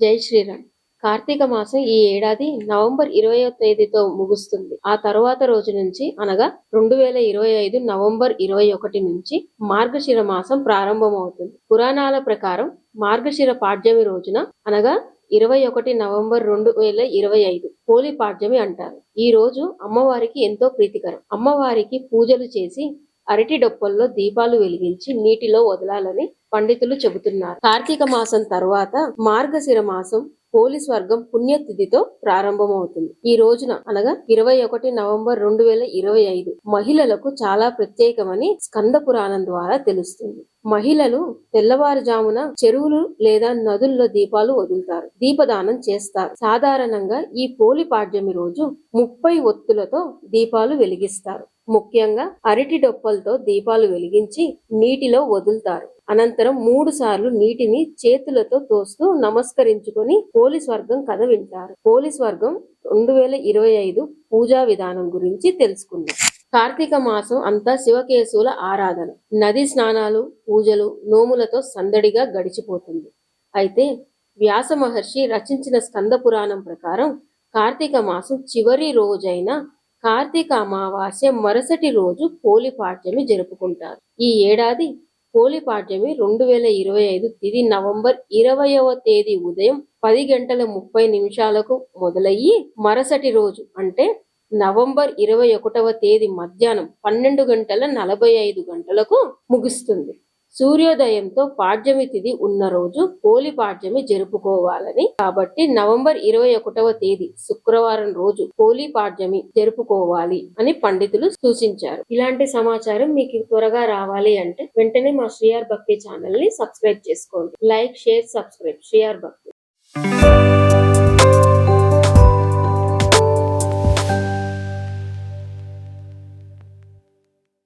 జై శ్రీరామ్. కార్తీక మాసం ఈ ఏడాది నవంబర్ ఇరవయో తేదీతో ముగుస్తుంది. ఆ తరువాత రోజు నుంచి అనగా రెండు వేల ఇరవై ఐదు నవంబర్ ఇరవై ఒకటి నుంచి మార్గశిర మాసం ప్రారంభమవుతుంది. పురాణాల ప్రకారం మార్గశిర పాడ్యమి రోజున అనగా ఇరవై ఒకటి నవంబర్ రెండు వేల ఇరవై ఐదు హోలీ పాడ్యమి అంటారు. ఈ రోజు అమ్మవారికి ఎంతో ప్రీతికరం. అమ్మవారికి పూజలు చేసి అరటి డొప్పల్లో దీపాలు వెలిగించి నీటిలో వదలాలని పండితులు చెబుతున్నారు. కార్తీక మాసం తరువాత మార్గశిర మాసం పోలీస్ వర్గం పుణ్యతిథితో ప్రారంభమవుతుంది. ఈ రోజున అనగా ఇరవై ఒకటి నవంబర్ రెండు వేల ఇరవై ఐదు మహిళలకు చాలా ప్రత్యేకమని స్కంద పురాణం ద్వారా తెలుస్తుంది. మహిళలు తెల్లవారుజామున చెరువులు లేదా నదుల్లో దీపాలు వదులుతారు. దీపదానం చేస్తారు. సాధారణంగా ఈ పోలి పాడ్యమి రోజు ముప్పై ఒత్తులతో దీపాలు వెలిగిస్తారు. ముఖ్యంగా అరటి డొప్పలతో దీపాలు వెలిగించి నీటిలో వదులుతారు. అనంతరం మూడు సార్లు నీటిని చేతులతో తోస్తూ నమస్కరించుకొని పోలీస్ వర్గం కథ వింటారు. పోలీస్ వర్గం రెండు వేల ఇరవై ఐదు పూజా విధానం గురించి తెలుసుకుందాం. కార్తీక మాసం అంతా శివకేశవుల ఆరాధన. నది స్నానాలు పూజలు నోములతో సందడిగా గడిచిపోతుంది. అయితే వ్యాస మహర్షి రచించిన స్కంద పురాణం ప్రకారం కార్తీక మాసం చివరి రోజైన కార్తీక అమావాస్య మరుసటి రోజు పోలిపాడ్యమి జరుపుకుంటారు. ఈ ఏడాది పోలిపాడ్యమి రెండు వేల ఇరవై ఐదు తిది నవంబర్ ఇరవయవ తేదీ ఉదయం పది గంటల ముప్పై నిమిషాలకు మొదలయ్యి మరుసటి రోజు అంటే నవంబర్ ఇరవై ఒకటవ తేదీ మధ్యాహ్నం పన్నెండు గంటల నలభై ఐదు గంటలకు ముగుస్తుంది. సూర్యోదయంతో పాడ్యమి తిథి ఉన్న రోజు పోలి పాడ్యమి జరుపుకోవాలని. కాబట్టి నవంబర్ ఇరవై ఒకటవ తేదీ శుక్రవారం రోజు పోలి పాడ్యమి జరుపుకోవాలి అని పండితులు సూచించారు. ఇలాంటి సమాచారం మీకు త్వరగా రావాలి అంటే వెంటనే మా శ్రీఆర్ భక్తి ఛానల్ని సబ్స్క్రైబ్ చేసుకోండి. Like share subscribe. శ్రీఆర్ భక్తి.